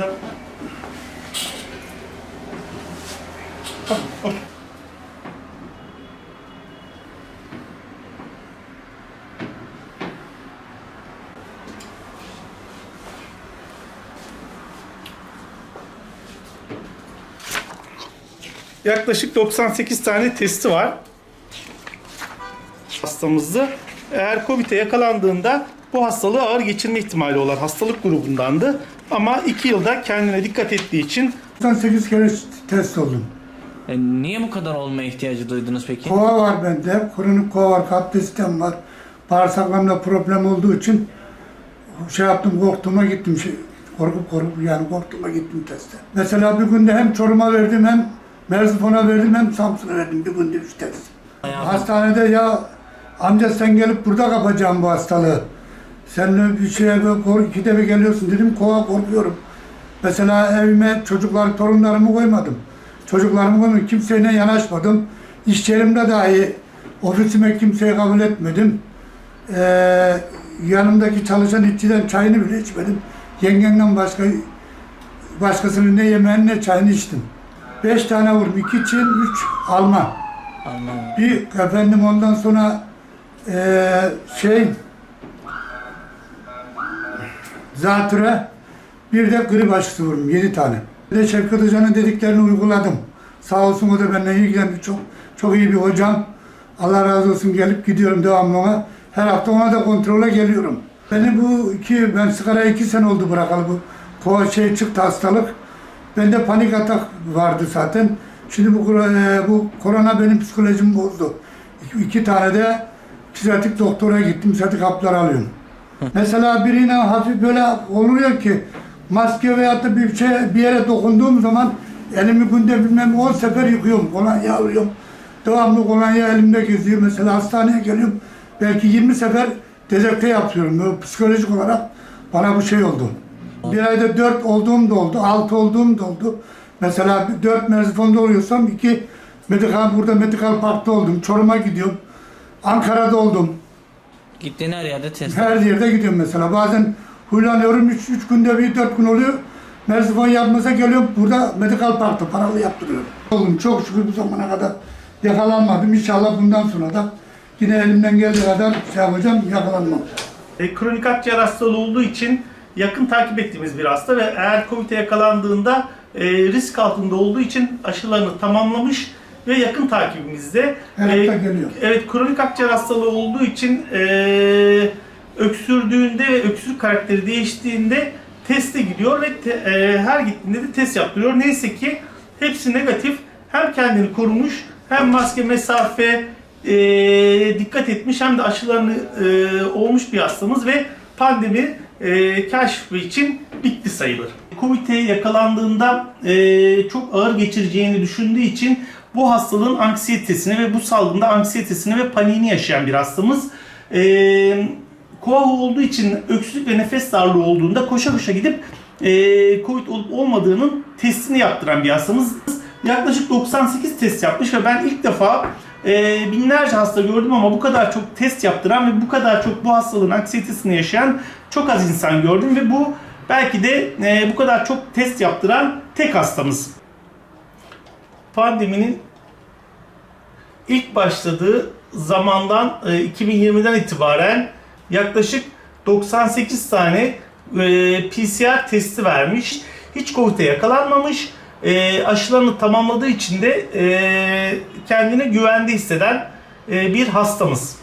burada. Yaklaşık 98 tane testi var hastamızdı. Eğer COVID'e yakalandığında bu hastalığı ağır geçirme ihtimali olan hastalık grubundandı. Ama 2 yılda kendine dikkat ettiği için 98 kere test oldum. E, niye bu kadar olmaya ihtiyacı duydunuz peki? Kova var bende, kronik kova var, kalp sistem var. Bağırsaklarımda problem olduğu için şey yaptım, korktuğuma gittim. Şey, korkup korkup yani korktuğuma gittim teste. Mesela bir günde hem Çorum'a verdim hem Merzifon'a verdim hem Samsun'a verdim bir günde üç test. Hastanede ya amca sen gelip burada kapacaksın bu hastalığı. Sen bir böyle kork, ikide bir geliyorsun dedim kova korkuyorum. Mesela evime çocuklar, torunlarımı koymadım. Çocuklarımı koymadım, kimseyle yanaşmadım. İş yerimde dahi ofisime kimseyi kabul etmedim. Ee, yanımdaki çalışan işçiden çayını bile içmedim. Yengemden başka başkasının ne yemeğini ne çayını içtim. Beş tane vurdum. iki Çin, üç Alman. Anladım. Bir efendim ondan sonra eee şey zatüre bir de grip aşısı vurdum. Yedi tane. Bir de Şevket Hoca'nın dediklerini uyguladım. Sağ olsun o da benimle ilgilendi. Çok çok iyi bir hocam. Allah razı olsun gelip gidiyorum devamlı ona. Her hafta ona da kontrole geliyorum. Beni bu iki, ben sigara iki sene oldu bırakalı bu. Kova şey çıktı hastalık. Bende panik atak vardı zaten. Şimdi bu, e, bu korona benim psikolojimi bozdu. İki, iki tane de psikiyatrik doktora gittim, psikiyatrik haplar alıyorum. Mesela birine hafif böyle oluyor ki maske veyahut da bir şey bir yere dokunduğum zaman elimi günde bilmem 10 sefer yıkıyorum, kolonya alıyorum. Devamlı kolonya elimde geziyor. Mesela hastaneye geliyorum, belki 20 sefer dezenfekte yapıyorum. Böyle psikolojik olarak bana bu şey oldu. Bir ayda 4 olduğum da oldu, 6 olduğum da oldu. Mesela 4 Merzifon'da oluyorsam 2 Medikal, burada Medikal Park'ta oldum. Çorum'a gidiyorum. Ankara'da oldum. Gittiğin her yerde test. Her yerde gidiyorum mesela. Bazen huylanıyorum. 3 üç günde bir 4 gün oluyor. Merzifon yapmasa geliyorum. Burada Medikal Park'ta paralı yaptırıyorum. Oğlum çok şükür bu zamana kadar yakalanmadım. İnşallah bundan sonra da yine elimden geldiği kadar şey yapacağım, yakalanmam. e, kronik akciğer hastalığı olduğu için yakın takip ettiğimiz bir hasta ve eğer COVID'e yakalandığında e, risk altında olduğu için aşılarını tamamlamış ve yakın takibimizde. Her E, geliyor. Evet kronik akciğer hastalığı olduğu için e, öksürdüğünde ve öksürük karakteri değiştiğinde teste gidiyor ve te- e, her gittiğinde de test yaptırıyor. Neyse ki hepsi negatif. Hem kendini korumuş hem maske mesafe e, dikkat etmiş hem de aşılarını e, olmuş bir hastamız ve pandemi e, keşfi için bitti sayılır. Covid'e yakalandığında e, çok ağır geçireceğini düşündüğü için bu hastalığın anksiyetesini ve bu salgında anksiyetesini ve paniğini yaşayan bir hastamız. E, Koahu olduğu için öksürük ve nefes darlığı olduğunda koşa koşa gidip e, Covid olup olmadığının testini yaptıran bir hastamız. Yaklaşık 98 test yapmış ve ben ilk defa e, binlerce hasta gördüm ama bu kadar çok test yaptıran ve bu kadar çok bu hastalığın anksiyetesini yaşayan çok az insan gördüm ve bu belki de e, bu kadar çok test yaptıran tek hastamız. Pandeminin ilk başladığı zamandan e, 2020'den itibaren yaklaşık 98 tane e, PCR testi vermiş. Hiç COVID'e yakalanmamış. E, aşılarını tamamladığı için de e, kendini güvende hisseden e, bir hastamız.